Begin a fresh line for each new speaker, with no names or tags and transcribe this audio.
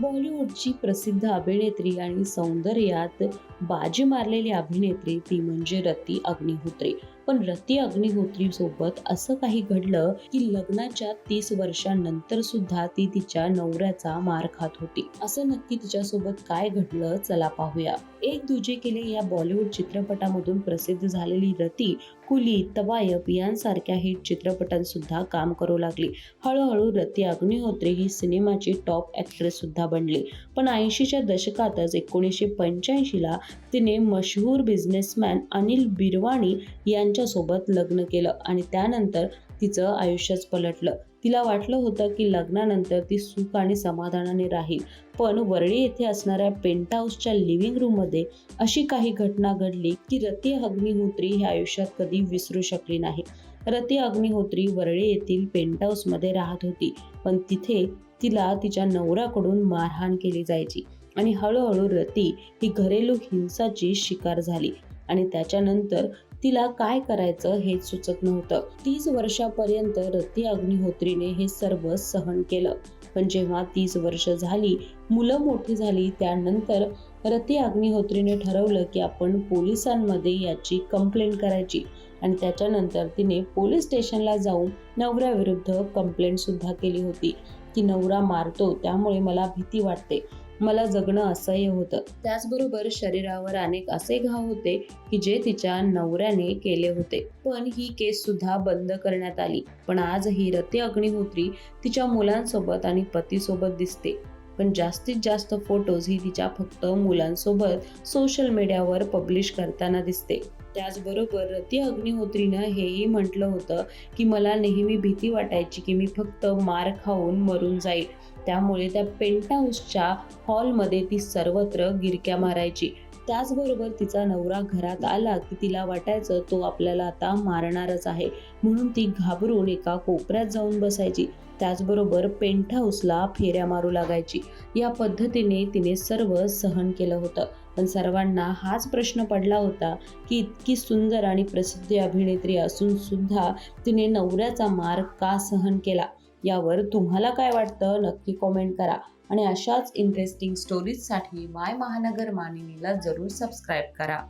बॉलिवूडची प्रसिद्ध अभिनेत्री आणि सौंदर्यात बाजी मारलेली अभिनेत्री ती म्हणजे रती अग्निहोत्री. पण रती अग्निहोत्री सोबत असं काही घडलं की लग्नाच्या तीस वर्षांनंतर सुद्धा ती तिच्या नवऱ्याचा मार खात होती. असं नक्की तिच्यासोबत काय घडलं चला पाहूया. एक दुजे केले या बॉलिवूड चित्रपटामधून प्रसिद्ध झालेली रती कुली तवायप यांसारख्या हिट चित्रपटात सुद्धा काम करू लागली. हळूहळू रती अग्निहोत्री ही सिनेमाची टॉप ऍक्ट्रेस सुद्धा बनली. पण ऐंशीच्या दशकातच एकोणीसशे पंच्याऐंशीला तिने मशहूर बिझनेसमॅन अनिल बिरवाणी यांच्यासोबत लग्न केलं आणि त्यानंतर तिचं आयुष्यच पलटलं. तिला वाटलं होतं की लग्नानंतर ती सुख आणि समाधानाने राहील. पण वरळी येथे असणाऱ्या पेंट हाऊसच्या लिव्हिंग रूममध्ये अशी काही घटना घडली की रती अग्निहोत्री हे आयुष्यात कधी विसरू शकली नाही. रती अग्निहोत्री वरळी येथील पेंट हाऊसमध्ये राहत होती पण तिथे तिला तिच्या नवऱ्याकडून मारहाण केली जायची आणि हळूहळू रती ही घरेलू हिंसाची शिकार झाली आणि त्याच्यानंतर तिला काय करायचं हे सुचत नव्हतं. तीस वर्षापर्यंत रती अग्निहोत्रीने हे सर्व सहन केलं. पण जेव्हा तीस वर्ष झाली मुलं मोठी झाली त्यानंतर रती अग्निहोत्रीने ठरवलं की आपण पोलिसांमध्ये याची कंप्लेंट करायची आणि त्याच्यानंतर तिने पोलीस स्टेशनला जाऊन नवऱ्याविरुद्ध कंप्लेंट सुद्धा केली होती. की नवरा मारतो त्यामुळे मला भीती वाटते. मला जगणं असह्य होतं. त्याचबरोबर शरीरावर अनेक असे घाव होते की जे तिच्या नवऱ्याने केले होते. पण ही केस सुद्धा बंद करण्यात आली. पण आज ही रती अग्निहोत्री तिच्या मुलांसोबत आणि पतीसोबत दिसते. पण जास्तीत जास्त फोटोज ही तिच्या फक्त मुलांसोबत सोशल मीडियावर पब्लिश करताना दिसते. त्याचबरोबर रती अग्निहोत्रीनं हेही म्हटलं होतं की मला नेहमी भीती वाटायची की मी फक्त मार खाऊन मरून जाईल. त्यामुळे त्या पेंट हाऊसच्या हॉलमध्ये ती सर्वत्र गिरक्या मारायची. त्याचबरोबर तिचा नवरा घरात आला की तिला वाटायचं तो आपल्याला आता मारणारच आहे. म्हणून ती घाबरून एका कोपऱ्यात जाऊन बसायची. त्याचबरोबर पेंट हाऊसला फेऱ्या मारू लागायची. या पद्धतीने तिने सर्व सहन केलं होतं. पण सर्वांना हाच प्रश्न पडला होता की इतकी सुंदर आणि प्रसिद्ध अभिनेत्री असून सुद्धा तिने नवऱ्याचा मार का सहन केला? यावर तुम्हाला काय वाटतं? नक्की कॉमेंट करा. आणि अशाच इंटरेस्टिंग स्टोरीजसाठी माय महानगर मानिनीला जरूर सबस्क्राईब करा.